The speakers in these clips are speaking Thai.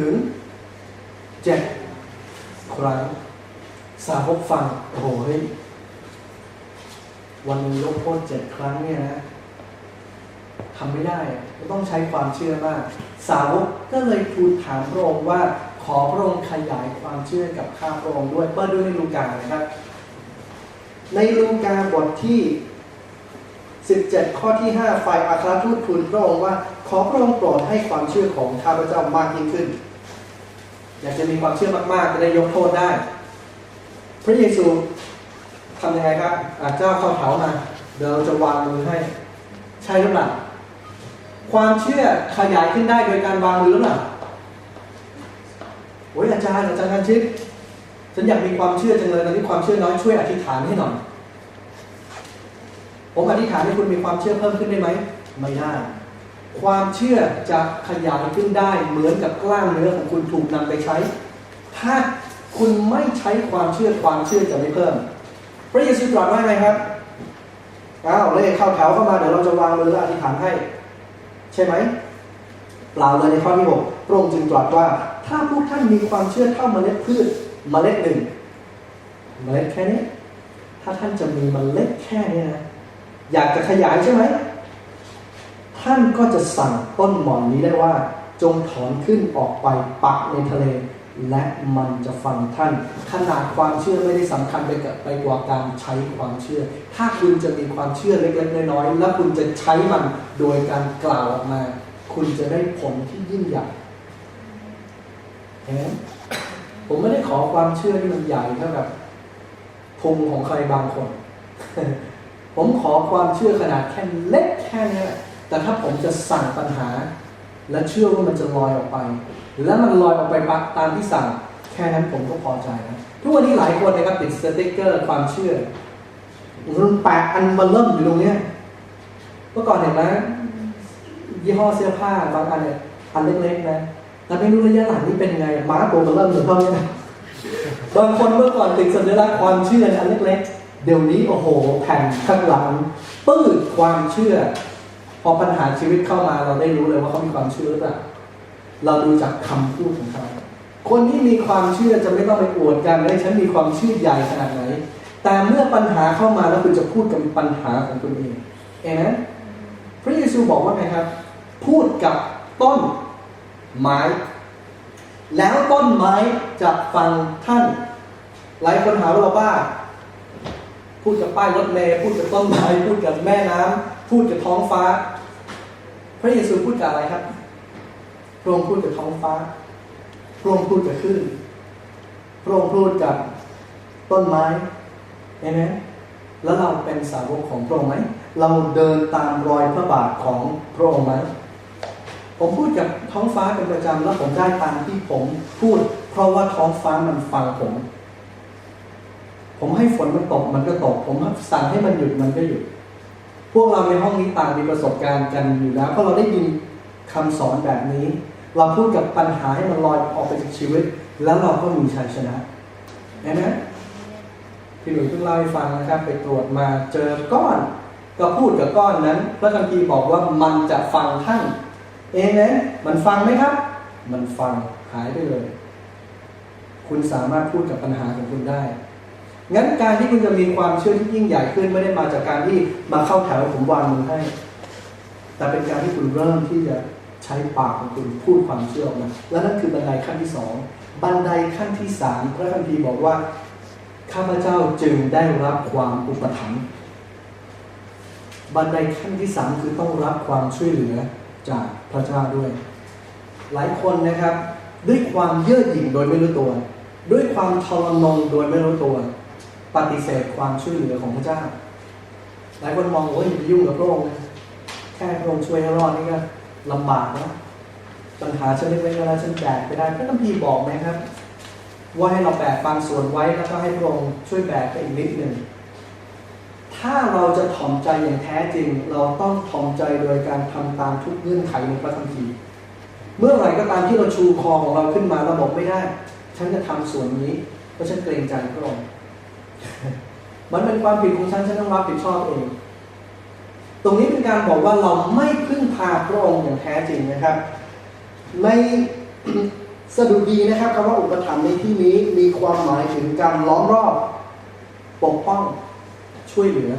ถึงเจ็ดครั้ง สาวกฟังโอ้โหยวันหนึงยกโทษเจ็ดครั้งเนี่ยนะทำไม่ได้ต้องใช้ความเชื่อมาก สาวกก็เลยทูลถามพระองค์ว่าขอพระองค์ขยายความเชื่อกับข้าพระองค์ด้วยเปิดด้วยในลูกานะครับ ในลูกาบทที่ 17 ข้อที่ 5 ฝ่ายอัครทูตทูลพระองค์ว่า ขอพระองค์โปรดให้ความเชื่อของข้าพเจ้ามากยิ่งขึ้น อยากจะมีความเชื่อมากๆ จะได้ยกโทษได้ พระเยซูทำยังไงครับอาเจ้าเข้าเถามาเดี๋ยวเราจะวางมือให้ ใช่หรือเปล่าความเชื่อขยายขึ้นได้โดยการวางมือหรือเปล่าโอ้ยอาจารย์อาจารย์กันชิดฉันอยากมีความเชื่อจังเลยตอนนี้ความเชื่อน้อยช่วยอธิษฐานให้หน่อยผมอธิษฐานให้คุณมีความเชื่อเพิ่มขึ้นได้ไหมไม่ได้ ความเชื่อจะขยายขึ้นได้เหมือนกับกล้ามเนื้อของคุณถูกนำไปใช้ ถ้าคุณไม่ใช้ความเชื่อความเชื่อจะไม่เพิ่ม พระเยซูตรัสว่าไงครับอ้าวเลยเข้าแถวเข้ามาเดี๋ยวเราจะวางมือและอธิษฐานให้ ใช่ไหมเปล่าเลยในข้อที่หกพระองค์จึงตรัสว่า ถ้าพวกท่านมีความเชื่อเท่าเมล็ดพืชเมล็ดหนึ่งเมล็ดแค่นี้ ถ้าท่านจะมีเมล็ดแค่นี้นะอยากจะขยายใช่ไหม ท่านก็จะสั่งต้นหมอนนี้ได้ว่า จงถอนขึ้นออกไปปักในทะเล และมันจะฟังท่าน ขนาดความเชื่อไม่ได้สำคัญไปกับไปกว่าการใช้ความเชื่อ ถ้าคุณจะมีความเชื่อเล็กๆน้อยๆแล้วคุณจะใช้มันโดยการกล่าวออกมา คุณจะได้ผลที่ยิ่งใหญ่เห็นไหมผมไม่ได้ขอความเชื่อที่มันใหญ่เท่ากับพุงของใครบางคน ผมขอความเชื่อขนาดแค่เล็กแค่นี้ แต่ถ้าผมจะสั่งปัญหา และเชื่อว่ามันจะลอยออกไป แล้วมันลอยออกไปปักตามที่สั่ง แค่นั้นผมก็พอใจนะทุกวันนี้หลายคนนะครับติดสติ๊กเกอร์ความเชื่อมันแปะอันมันเริ่มอยู่ตรงเนี้ยเมื่อก่อนเห็นไหมยี่ห้อเสื้อผ้าบางอันเนี่ยอันเล็กๆนะแต่ไม่รู้ระยะหลังนี่เป็นไงม้าตัวมันเริ่มถึงเท่านี้นะบางคนเมื่อก่อนติดสัญลักษณ์ความเชื่ออันเล็กๆเดี๋ยวนี้โอ้โหแผ่นข้างหลังปื้ดความเชื่อ พอปัญหาชีวิตเข้ามาเราได้รู้เลยว่าเขามีความเชื่อหรือเปล่าเราดูจากคำพูดของเขาคนที่มีความเชื่อจะไม่ต้องไปอวดกันเลยฉันมีความเชื่อใหญ่ขนาดไหน แต่เมื่อปัญหาเข้ามาแล้วคุณจะพูดกับปัญหาของคุณเองเองนะพระเยซูบอกว่าไงครับ พูดกับต้นไม้ แล้วต้นไม้จะฟังท่าน หลายคนหาว่าเราบ้าพูดกับป้ายรถเมล์พูดกับต้นไม้พูดกับแม่น้ำ พูดกับท้องฟ้า พระเยซูพูดกับอะไรครับพระองค์พูดกับท้องฟ้าพระองค์พูดกับคลื่นพระองค์พูดกับต้นไม้เห็นไหมแล้วเราเป็นสาวกของพระองค์ไหม เราเดินตามรอยพระบาทของพระองค์ไหม ผมพูดกับท้องฟ้าเป็นประจำแล้วผมได้ตามที่ผมพูด เพราะว่าท้องฟ้ามันฟังผม ผมให้ฝนมันตกมันก็ตก ผมสั่งให้มันหยุดมันก็หยุด พวกเราในห้องนี้ต่างมีประสบการณ์กันอยู่แล้วเพราะเราได้ยินคำสอนแบบนี้ เราพูดกับปัญหาให้มันลอยออกไปจากชีวิต แล้วเราก็มีชัยชนะเห็นไหมพี่หนุ่ยเพิ่งเล่าให้ฟังนะครับ ไปตรวจมาเจอก้อน ก็พูดกับก้อนนั้นพระคัมภีร์บอกว่ามันจะฟังท่านเองนะมันฟังไหมครับ มันฟังหายไปเลย คุณสามารถพูดกับปัญหาของคุณได้ งั้นการที่คุณจะมีความเชื่อที่ยิ่งใหญ่ขึ้นไม่ได้มาจากการที่มาเข้าแถวผมวางมือให้ แต่เป็นการที่คุณเริ่มที่จะใช้ปากของคุณพูดความเชื่อออกมาและนั่นคือบันไดขั้นที่สองบันไดขั้นที่สามพระคัมภีร์บอกว่าข้าพเจ้าจึงได้รับความอุปถัมภ์บันไดขั้นที่สามคือต้องรับความช่วยเหลือจากพระเจ้าด้วย หลายคนนะครับ ด้วยความเย่อหยิ่งโดยไม่รู้ตัว ด้วยความทรนงโดยไม่รู้ตัว ปฏิเสธความช่วยเหลือของพระเจ้า หลายคนมองว่าอย่าไปยุ่งกับพระองค์เลยแค่พระองค์ช่วยให้รอดนี่ก็ลำบากนะปัญหาฉันเล็กๆแล้วฉันแบกไปได้พระคัมภีร์บอกไหมครับ ว่าให้เราแบกบางส่วนไว้แล้วก็ให้พระองค์ช่วยแบกไปอีกนิดหนึ่งถ้าเราจะถ่อมใจอย่างแท้จริง เราต้องถ่อมใจโดยการทำตามทุกเงื่อนไขในพระคัมภีร์เมื่อไหร่ก็ตามที่เราชูคอของเราขึ้นมาเราบอกไม่ได้ ฉันจะทำส่วนนี้เพราะฉันเกรงใจพระองค์ มันเป็นความผิดของฉันฉันต้องรับผิดชอบเอง ตรงนี้เป็นการบอกว่าเราไม่พึ่งพาพระองค์อย่างแท้จริงนะครับ ในสดุดีนะครับคำว่าอุปถัมภ์ในที่นี้มีความหมายถึงการล้อมรอบ ปกป้อง ช่วยเหลือ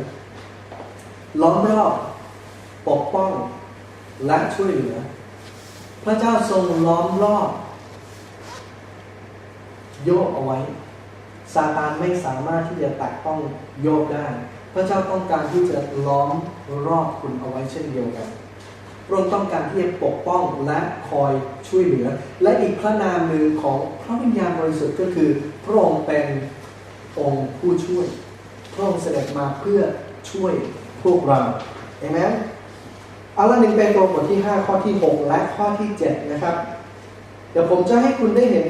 ล้อมรอบ ปกป้อง และช่วยเหลือ พระเจ้าทรงล้อมรอบ โยกเอาไว้ ซาตานไม่สามารถที่จะแตะต้องโยกได้ พระเจ้าต้องการที่จะล้อมรอบคุณเอาไว้เช่นเดียวกันพระองค์ต้องการที่จะปกป้องและคอยช่วยเหลือ และอีกพระนามหนึ่งของพระวิญญาณบริสุทธิ์ก็คือ พระองค์เป็นองค์ผู้ช่วย พระองค์เสด็จมาเพื่อช่วยพวกเราเห็นไหมเอาละหนึ่งเปโตรบทที่ 5 ข้อที่ 6 และข้อที่ 7 นะครับ เดี๋ยวผมจะให้คุณได้เห็น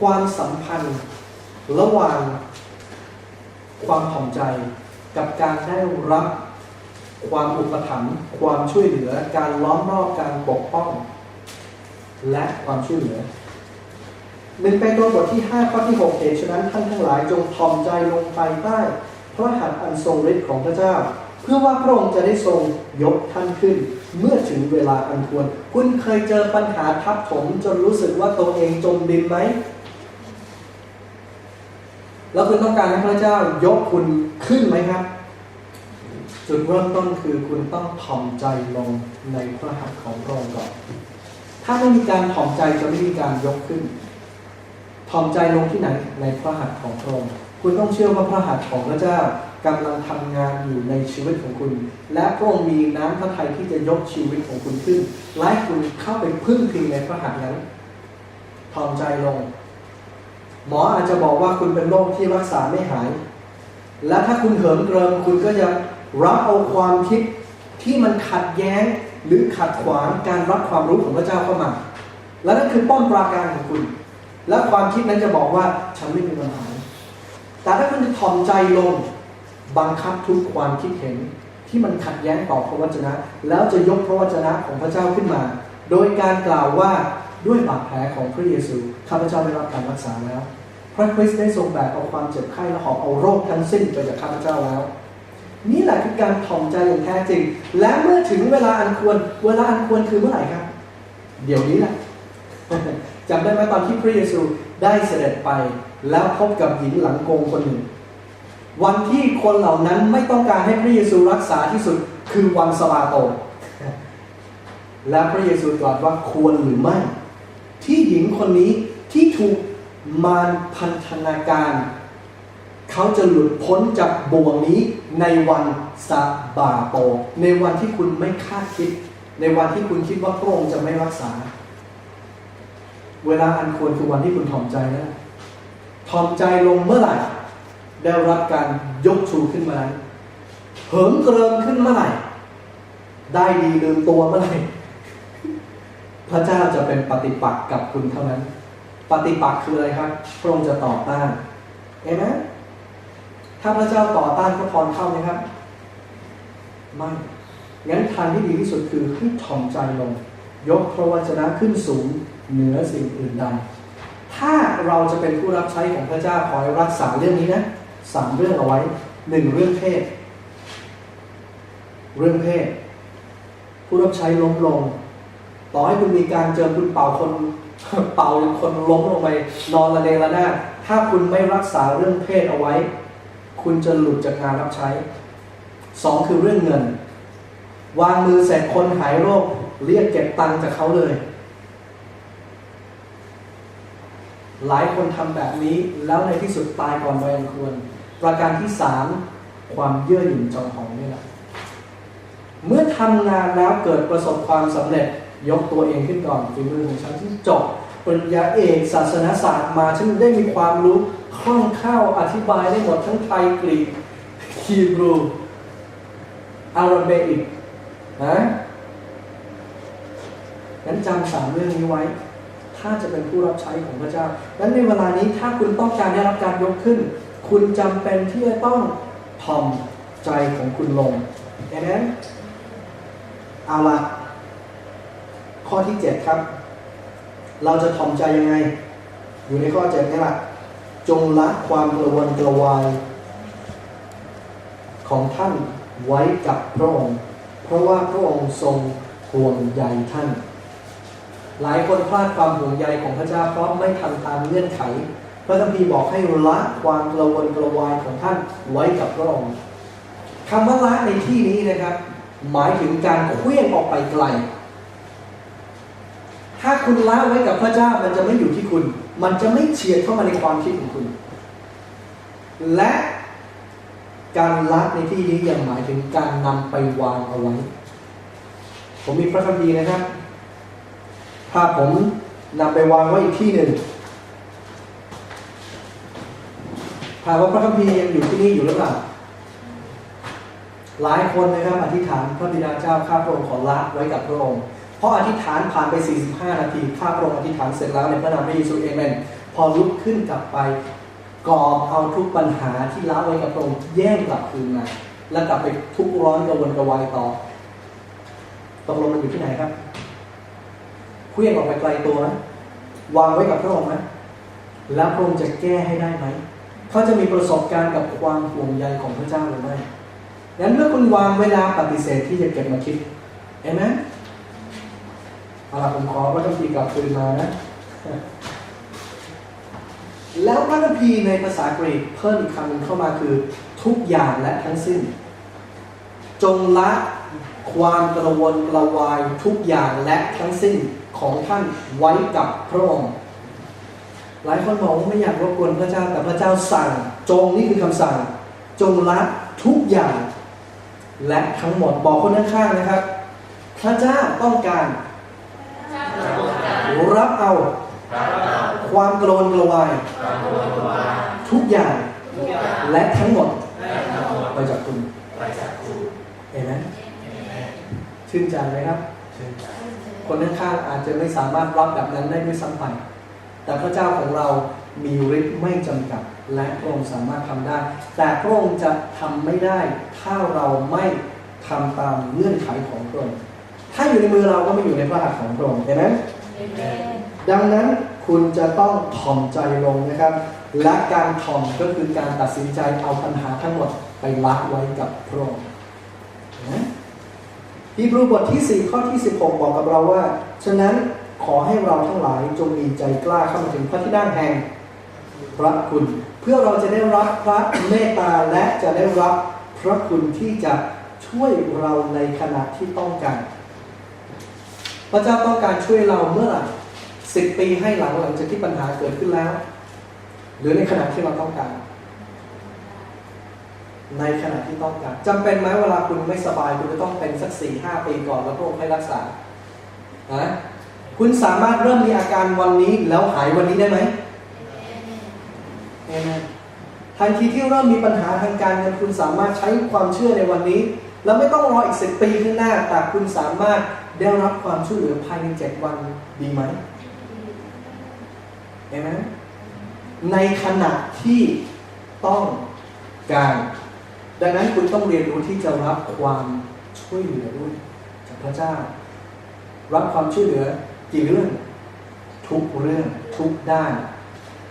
ความสัมพันธ์ ระหว่างความถ่อมใจกับการได้รับความอุปถัมภ์ความช่วยเหลือ การล้อมรอบการปกป้อง และความช่วยเหลือหนึ่งเปโตรบทที่ 5 ข้อที่6เหตุฉะนั้นท่านทั้งหลายจงถ่อมใจลงภายใต้ พระหัตถ์อันทรงฤทธิ์ของพระเจ้า เพื่อว่าพระองค์จะได้ทรงยกท่านขึ้น เมื่อถึงเวลาอันควร คุณเคยเจอปัญหาทับถมจนรู้สึกว่าตัวเองจมดินไหม แล้วคุณต้องการให้พระเจ้ายกคุณขึ้นไหมครับ จุดเริ่มต้นคือคุณต้องถ่อมใจลงในพระหัตถ์ของพระองค์ก่อน ถ้าไม่มีการถ่อมใจจะไม่มีการยกขึ้นถ่อมใจลงที่ไหนในพระหัตถ์ของพระองค์คุณต้องเชื่อว่าพระหัตถ์ของพระเจ้ากำลังทำงานอยู่ในชีวิตของคุณ และพระองค์มีน้ำพระทัยที่จะยกชีวิตของคุณขึ้นและคุณเข้าไปพึ่งพิงในพระหัตถ์นั้นถ่อมใจลง หมออาจจะบอกว่าคุณเป็นโรคที่รักษาไม่หาย และถ้าคุณเหิมเกริมคุณก็จะรับเอาความคิดที่มันขัดแย้งหรือขัดขวางการรับความรู้ของพระเจ้าเข้ามา และนั่นคือป้อมปราการของคุณ และความคิดนั้นจะบอกว่าฉันไม่มีปัญหา แต่ถ้าคุณถ่อมใจลงบังคับทุกความคิดเห็นที่มันขัดแย้งต่อพระวจนะ แล้วจะยกพระวจนะของพระเจ้าขึ้นมา โดยการกล่าวว่าด้วยบาดแผลของพระเยซูข้าพเจ้าได้รับการรักษาแล้ว พระคริสต์ได้ทรงแบกเอาความเจ็บไข้และหอบเอาโรคทั้งสิ้นไปจากข้าพเจ้าแล้ว นี่แหละคือการถ่อมใจอย่างแท้จริง และเมื่อถึงเวลาอันควร เวลาอันควรคือเมื่อไหร่ครับ เดี๋ยวนี้แหละจำได้ไหมตอนที่พระเยซูได้เสด็จไป แล้วพบกับหญิงหลังโกงคนหนึ่ง วันที่คนเหล่านั้นไม่ต้องการให้พระเยซูรักษาที่สุดคือวันสบาโต และพระเยซูตรัสว่าควรหรือไม่ ที่หญิงคนนี้ที่ถูก มารพันธนาการ เขาจะหลุดพ้นจากบ่วงนี้ในวันสาบาโต ในวันที่คุณไม่คาดคิด ในวันที่คุณคิดว่าพระองค์จะไม่รักษา เวลาอันควรคือวันที่คุณถ่อมใจนะถ่อมใจลงเมื่อไหร่ ได้รับการยกชูขึ้นมานั้นเหิมเกริมขึ้นเมื่อไหร่ ได้ดีลืมตัวเมื่อไหร่ พระเจ้าจะเป็นปฏิปักษ์กับคุณเท่านั้น ปฏิปักษ์คืออะไรครับ พระองค์จะต่อต้านเห็นไหมถ้าพระเจ้าต่อต้านพระพรเข้าไหมครับ ไม่งั้นทางที่ดีที่สุดคือให้ถ่อมใจลง ยกพระวจนะขึ้นสูงเหนือสิ่งอื่นใดถ้าเราจะเป็นผู้รับใช้ของพระเจ้าขอให้รักษาเรื่องนี้นะสามเรื่องเอาไว้หนึ่งเรื่องเพศ เรื่องเพศ ผู้รับใช้ล้มลง ต่อให้คุณมีการเจอคุณเป่าคน เป่าคนล้มลงไปนอนระเนระนาดถ้าคุณไม่รักษาเรื่องเพศเอาไว้ คุณจะหลุดจากงานรับใช้สองคือเรื่องเงิน วางมือเสร็จคนหายโรค เรียกเก็บตังค์จากเขาเลย หลายคนทำแบบนี้แล้วในที่สุดตายก่อนวัยอันควร ประการที่สามความเยื่อหยิ่งจองหองนี่แหละเมื่อทำงานแล้วเกิดประสบความสำเร็จ ยกตัวเองขึ้นก่อนฝีมือของฉันที่จบปริญญาเอกศาสนศาสตร์มาฉันได้มีความรู้คล่องแคล่วอธิบายได้หมดทั้งไทยกรีกฮีบรูอาราเบอิกนะงั้นจำสามเรื่องนี้ไว้ ถ้าจะเป็นผู้รับใช้ของพระเจ้านั้นในเวลานี้ถ้าคุณต้องการได้รับการยกขึ้น คุณจำเป็นที่จะต้องถ่อมใจของคุณลงเห็นไหมเอาละ ข้อที่ 7 ครับ เราจะถ่อมใจยังไง อยู่ในข้อ7นี่แหละจงละความกระวนกระวาย ของท่านไว้กับพระองค์เพราะว่าพระองค์ทรงห่วงใยท่าน หลายคนพลาดความห่วงใยของพระเจ้าเพราะไม่ทำตามเงื่อนไข พระคัมภีร์บอกให้ละความกระวนกระวายของท่านไว้กับพระองค์คำว่าละในที่นี้นะครับ หมายถึงการเคลื่อนออกไปไกล ถ้าคุณละไว้กับพระเจ้ามันจะไม่อยู่ที่คุณ มันจะไม่เฉียดเข้ามาในความคิดของคุณ และการละในที่นี้ยังหมายถึงการนำไปวางเอาไว้ ผมมีพระคัมภีร์นะครับ ถ้าผมนำไปวางไว้อีกที่หนึ่งถามว่าพระคัมภีร์ยังอยู่ที่นี่อยู่หรือเปล่า หลายคนนะครับอธิษฐานพระบิดาเจ้าข้าพระองค์ขอละไว้กับพระองค์ พราะอธิษฐานผ่านไป 45 นาทีข้าพระองค์อธิษฐานเสร็จแล้วในพระนามพระเยซูเอเมน พอลุกขึ้นกลับไปกอบเอาทุกปัญหาที่ละไว้กับพระองค์แย่งกลับคืนมา แล้วกลับไปทุกข์ร้อนกระวนกระวายต่อตกลงมันอยู่ที่ไหนครับเคลื่อนออกไปไกลตัวไหมวางไว้กับพระองค์ไหมแล้วพระองค์จะแก้ให้ได้ไหมเขาจะมีประสบการณ์กับความห่วงใยของพระเจ้าหรือไม่ดังนั้นเมื่อคุณวางเวลาปฏิเสธที่จะเก็บมาคิดเห็นไหม เอาละผมขอพระคัมภีร์กลับคืนมานะ แล้วพระคัมภีร์ในภาษากรีกเพิ่มอีกคำหนึ่งเข้ามาคือ ทุกอย่างและทั้งสิ้น จงละความกระวนกระวายทุกอย่างและทั้งสิ้นของท่านไว้กับพระองค์หลายคนบอกว่าไม่อยากรบกวนพระเจ้าแต่พระเจ้าสั่ง จงนี่คือคำสั่ง จงละทุกอย่าง และทั้งหมดบอกคนข้างๆนะครับ พระเจ้าต้องการ รับเอา ความกรนกระวาย ทุกอย่างและทั้งหมด ไปจากคุณเห็นไหมชื่นใจไหมครับ คนข้างๆอาจจะไม่สามารถรับแบบนั้นได้ด้วยซ้ำไปแต่พระเจ้าของเรามีฤทธิ์ไม่จำกัด และพระองค์สามารถทำได้ แต่พระองค์จะทำไม่ได้ ถ้าเราไม่ทำตามเงื่อนไขของพระองค์ถ้าอยู่ในมือเราก็ไม่อยู่ในพระหัตถ์ของพระองค์เห็นไหม ดังนั้นคุณจะต้องถ่อมใจลงนะครับ และการถ่อมก็คือการตัดสินใจเอาปัญหาทั้งหมดไปละไว้กับพระองค์นะฮีบรูบทที่ 4 ข้อที่ 16 บอกกับเราว่า ฉะนั้นขอให้เราทั้งหลายจงมีใจกล้าเข้ามาถึงพระที่นั่งแห่งพระคุณ เพื่อเราจะได้รับพระเมตตาและจะได้รับพระคุณที่จะช่วยเราในขณะที่ต้องการ พระเจ้าต้องการช่วยเราเมื่อไหร่สิบปีให้หลังหลังจากที่ปัญหาเกิดขึ้นแล้ว หรือในขณะที่เราต้องการ ในขณะที่ต้องการจำเป็นไหมเวลาคุณไม่สบายคุณจะต้องเป็นสักสี่ห้าปีก่อนแล้วพระองค์ให้รักษานะคุณสามารถเริ่มมีอาการวันนี้แล้วหายวันนี้ได้ไหมเอเมนทันทีที่เริ่มมีปัญหาทางการเงินคุณสามารถใช้ความเชื่อในวันนี้ แล้วไม่ต้องรออีกสิบปีข้างหน้า แต่คุณสามารถ ได้รับความช่วยเหลือภายในเจ็ดวันดีไหมเห็นไหมในขณะที่ต้องการ ดังนั้นคุณต้องเรียนรู้ที่จะรับความช่วยเหลือด้วยจากพระเจ้า รับความช่วยเหลือกี่เรื่อง ทุกเรื่องทุกด้าน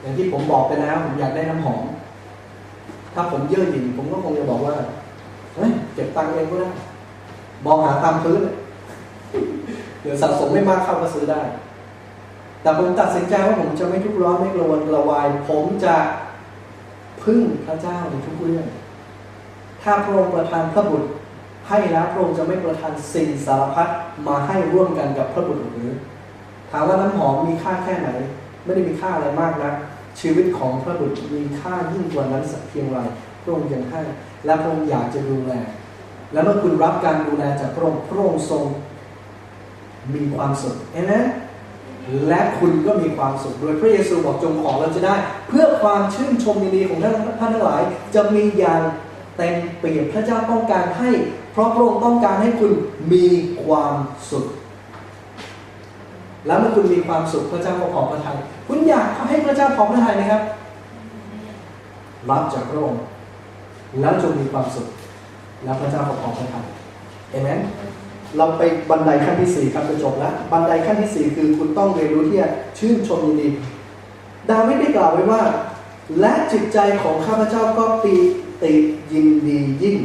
อย่างที่ผมบอกไปแล้วผมอยากได้น้ำหอม ถ้าผมเย่อหยิ่งผมก็คงจะบอกว่าเฮ้ยเก็บตังค์เองก็ได้มองหาตามพื้นเดี๋ย วสะสมไม่มากเข้าก็ซื้อได้ แต่ผมตัดสินใจว่าผมจะไม่ทุกข์ร้อนไม่กระวนกระวาย ผมจะพึ่งพระเจ้าในทุกเรื่อง ถ้าพระองค์ประทานพระบุตรให้แล้วพระองค์จะไม่ประทานสิ่งสารพัดมาให้ร่วมกันกับพระบุตรหรือถามว่าน้ำหอมมีค่าแค่ไหน ไม่ได้มีค่าอะไรมากนะชีวิตของพระบุตรมีค่ายิ่งกว่านั้นสักเพียงไรพระองค์ยังให้และพระองค์อยากจะดูแล และเมื่อคุณรับการดูแลจากพระองค์พระองค์ทรง มีความสุขเห็นไหมและคุณก็มีความสุขโดยพระเยซูบอกจงขอเราจะได้ เพื่อความชื่นชมยินดีของท่านท่านทั้งหลาย จะมีอย่างเต็มเปี่ยมพระเจ้าต้องการให้ เพราะพระองค์ต้องการให้คุณมีความสุข แล้วเมื่อคุณมีความสุขพระเจ้าก็ขอพระทัยคุณอยากให้พระเจ้าขอพระทัยไหมครับ รับจากพระองค์แล้วจงมีความสุข แล้วพระเจ้าก็ขอพระทัยเอเมน เราไปบันไดขั้นที่สี่ครับจะจบแล้ว บันไดขั้นที่สี่คือคุณต้องเรียนรู้ที่จะชื่นชมยินดี ดาวิดได้กล่าวไว้ว่า และจิตใจของข้าพเจ้าก็ปีติยินดียิ่ง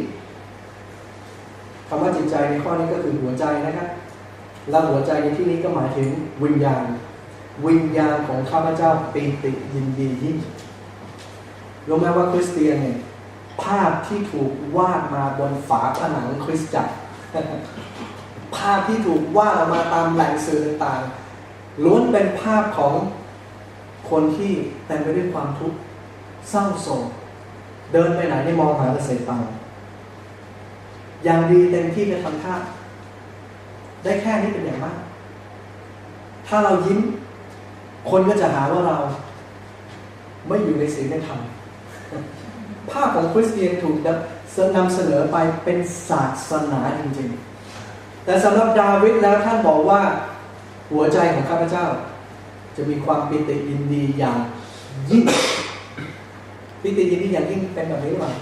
คำว่าจิตใจในข้อนี้ก็คือหัวใจนะครับ และหัวใจในที่นี้ก็หมายถึงวิญญาณ วิญญาณของข้าพเจ้าปีติยินดียิ่งรู้ไหมว่าคริสเตียนเนี่ยภาพที่ถูกวาดมาบนฝาผนังคริสตจักร ภาพที่ถูกวาดออกมาตามแหล่งสื่อต่างๆล้วนเป็นภาพของคนที่เต็มไปด้วยความทุกข์เศร้าโศกเดินไปไหนได้มองหาแต่เศษตังอย่างดีเต็มที่ก็ทำท่าได้แค่นี้เป็นอย่างมาก ถ้าเรายิ้ม คนก็จะหาว่าเรา ไม่อยู่ในศีลในธรรมภาพของคริสเตียนถูกนำเสนอไปเป็นศาสนาจริงๆ แต่สำหรับดาวิดแล้วท่านบอกว่า หัวใจของข้าพเจ้า จะมีความปิติยินดีอย่างยิ่งปิติยินดีอย่างยิ่งเป็นแบบนี้หรือเปล่า